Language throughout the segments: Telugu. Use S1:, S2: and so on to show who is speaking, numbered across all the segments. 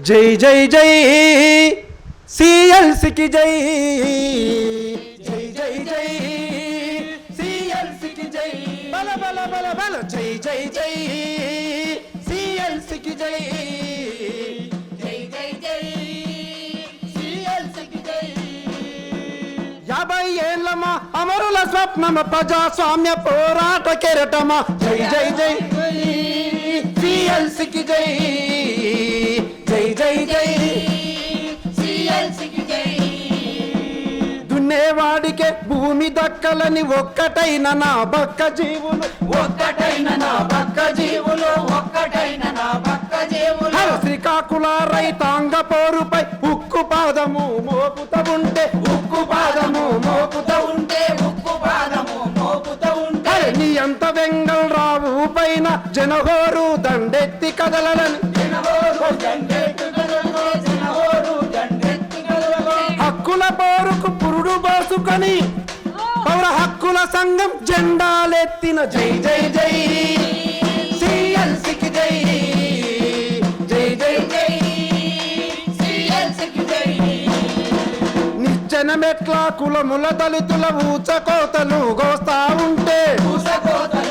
S1: జై జై జై సిఎల్సికి జై జై జై జై సిఎల్సికి జై బల బల బల బల జై జై జై సిఎల్సికి జై యాభై ఏళ్ళమా అమరుల స్వప్నమ ప్రజాస్వామ్య పోరాట కెరటమా జై జై జై సిఎల్సికి జై జై జై జై.
S2: సిఎల్సికి జై
S1: దున్నేవాడికే భూమి దక్కలని ఒక్కటైన నా బక్క జీవులు.
S2: ఒక్కటైన నా పక్క జీవులు ఒక్కటైన నా పక్క జీవులు.
S1: శ్రీకాకుళ రైతాంగ పోరుపై ఉక్కు పాదము మోపుత ఉంటే.
S2: ఉక్కు పాదము మోపుత ఉంటే ఉక్కు పాదము మోపుత ఉంటే.
S1: నీ అంత వెంగల్ రావు పైన జనహోరు దండెత్తి కదలని హక్కుల పోరుకు పురుడు బాసుకొని పౌర హక్కుల సంఘం జెండాలెత్తిన జై జై జై. సిఎల్సికి జై. జై జై
S2: జై. సిఎల్సికి జై.
S1: నిచ్చెన మెట్ల కులముల దళితుల ఊచకోతలు గోస్తా ఉంటే ఊచకోతలు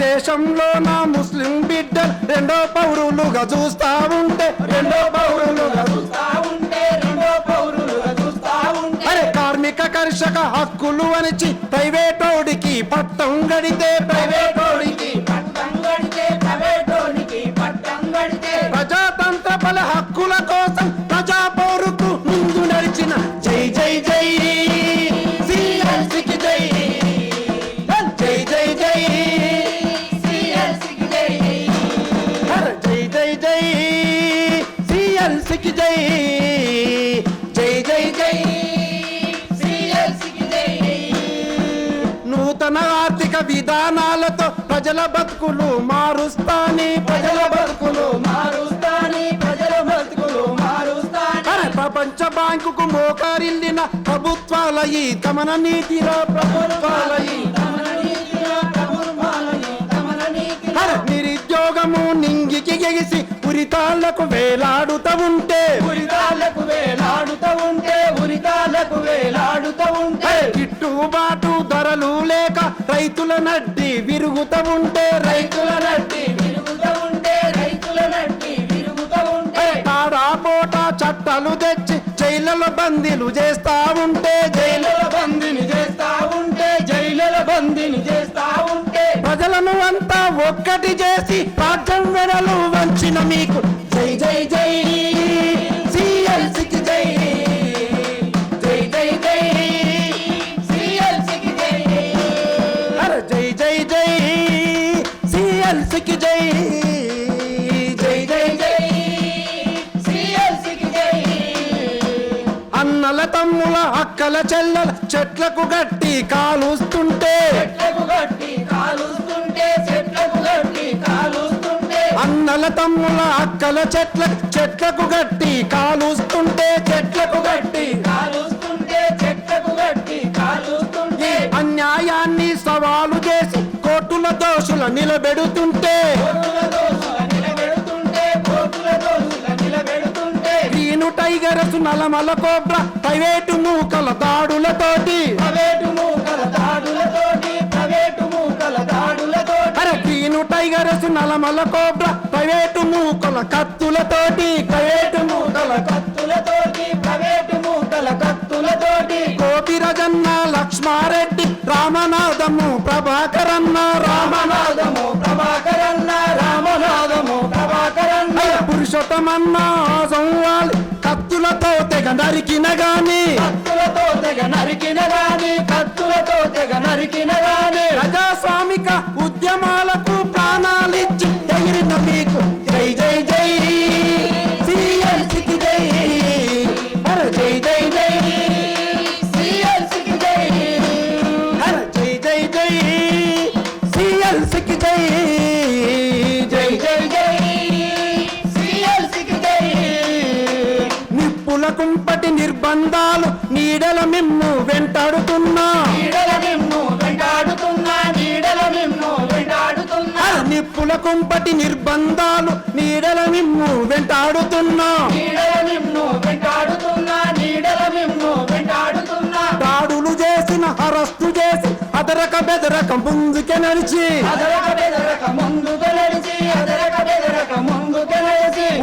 S1: దేశంలో నా ముస్లిం బిడ్డలు రెండో పౌరులుగా చూస్తా ఉంటే రెండో పౌరులుగా
S2: చూస్తా ఉంటే రెండో పౌరులుగా చూస్తా ఉంటే.
S1: అరే కార్మిక కర్షక హక్కులు అనిచి ప్రైవేటోడికి పట్టం గడితే
S2: ప్రైవేట్
S1: నూతన ఆర్థిక విధానాలతో ప్రజల బతుకులు మారుస్తాని. ప్రజల బతుకులు
S2: మారుస్తాని ప్రజల బతుకులు మారుస్తాని.
S1: ప్రపంచ బ్యాంకుకు మోకారిల్లిన ప్రభుత్వాల ఈ గమన నీతిలో ప్రభుత్వాల ఈ
S2: తమన నీతిలో
S1: అరే నిరుద్యోగము నింగికి ఎగిసి ఉరితాళ్ళకు వేలాడుతూ ఉంటే.
S2: ఉరితాలకు వేలాడుతూ ఉంటే ఉరితాలకు వేలాడుతూ ఉంటే.
S1: గిట్టుబాటు రైతుల నడ్డి విరుగుతూ ఉంటే రైతుల నడ్డి
S2: విరుగుతూ ఉంటే రైతుల నట్టి విరుగుతూ ఉంటే
S1: తాడా పోట చట్టాలు తెచ్చి జైళ్ళలో బందీలు చేస్తా ఉంటే జైలు
S2: జైలుల బందిని చేస్తా ఉంటే జైలుల బందిని చేస్తా ఉంటే.
S1: ప్రజలను అంతా ఒక్కటి చేసి రాజ్యం వెనలు వంచిన మీకు. జై జై జై సిఎల్సికి జై జై జై జై.
S2: సిఎల్సికి జై.
S1: అన్నల తమ్ముల అక్కల చెల్లెల చెట్లకు గట్టి కాలుస్తుంటే.
S2: చెట్లకు గట్టి కాలుస్తుంటే చెట్లకు గట్టి కాలుస్తుంటే.
S1: అన్నల తమ్ముల అక్కల చెట్ల చెట్లకు గట్టి కాలుస్తుంటే. Tigers Nallamala cobra. ప్రైవేటు మూకల దాడులతోటి.
S2: ప్రైవేటు మూకల దాడులతోటి ప్రైవేటు మూకల దాడులతోటి.
S1: అరే green tigers Nallamala cobra. Private మూకల కత్తులతోటి. ప్రైవేటు మూకల
S2: కత్తులతోటి ప్రైవేటు మూకల కత్తులతోటి.
S1: కోపిరజన్న లక్ష్మారెడ్డి రామనాథము ప్రభాకరన్న రామనాథ
S2: రామనాథము
S1: పురుషోత్తమన్న సంవాలి. కత్తులతో తెగ నరికిన గాని.
S2: కత్తులతో తెగ నరికిన గాని కత్తులతో తెగ నరికిన గాని.
S1: ప్రజాస్వామిక నిర్బంధాలు నీడల మిమ్ము వెంటాడుతున్నా.
S2: నీడల నిన్ను వెంటాడుతున్నా నీడల నిన్ను వెంటాడుతున్నా.
S1: నిప్పుల కుంపటి నిర్బంధాలు నీడల నిమ్ము వెంటాడుతున్నా.
S2: నీడల నిన్ను వెంటాడుతున్నా నీడల నిన్ను వెంటాడుతున్నా.
S1: దాడులు చేసిన అరెస్టు చేసి అదరక బెదరక ముందుకే నడిచి.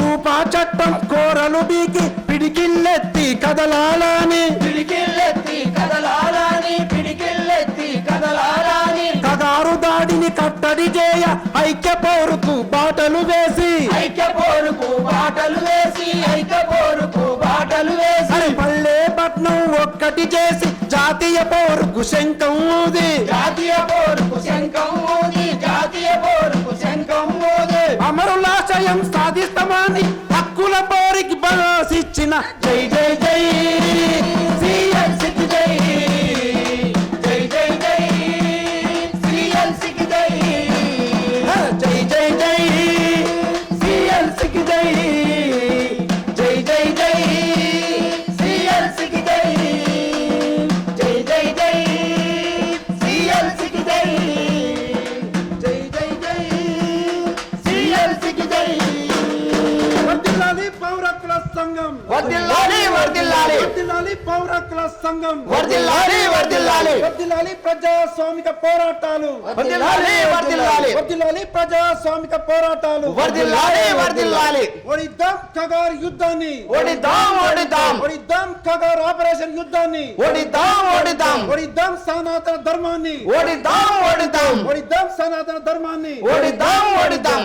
S1: ఊపా చట్టం కోరలు బీకి కదలాలని.
S2: పిడికిల్లెత్తి కదలాలని పిడికిల్లెత్తి కదలాలని.
S1: కగారు దాడిని కట్టడి చేయ ఐక్య పౌరుకు బాటలు వేసి.
S2: ఐక్య పోరుకు బాటలు వేసి ఐక్య పోరుకు బాటలు వేసి.
S1: పల్లె పట్నం ఒక్కటి చేసి జాతీయ పౌరుకు శంఖం ఊది.
S2: జాతీయ పోరుకు శంఖం ఊది జాతీయ పోరుకు శంఖం ఊది.
S1: అమరులాశయం సాధిస్తామని హక్కుల పోరికి బలాసిచ్చిన. జై జై వర్ధిల్లాలి పౌరకుల సంఘం.
S2: వర్ధిల్లాలి వర్ధిల్లాలి
S1: వర్ధిల్లాలి ప్రజాస్వామిక పోరాటాలు.
S2: వర్ధిల్లాలి వర్ధిల్లాలి
S1: వర్ధిల్లాలి ప్రజాస్వామిక పోరాటాలు.
S2: వర్ధిల్లాలి వర్ధిల్లాలి
S1: ఒడిద్దాం కగార్ యుద్ధాన్ని.
S2: ఓడిద్దాం ఓడిద్దాం
S1: ఒడిద్దాం కగార్ ఆపరేషన్ యుద్ధాన్ని.
S2: ఓడిద్దాం ఓడిద్దాం
S1: ఒడిద్దాం సనాతన ధర్మాన్ని.
S2: ఓడిద్దాం ఓడిద్దాం
S1: సనాతన ధర్మాన్ని.
S2: ఓడిద్దాం ఓడిద్దాం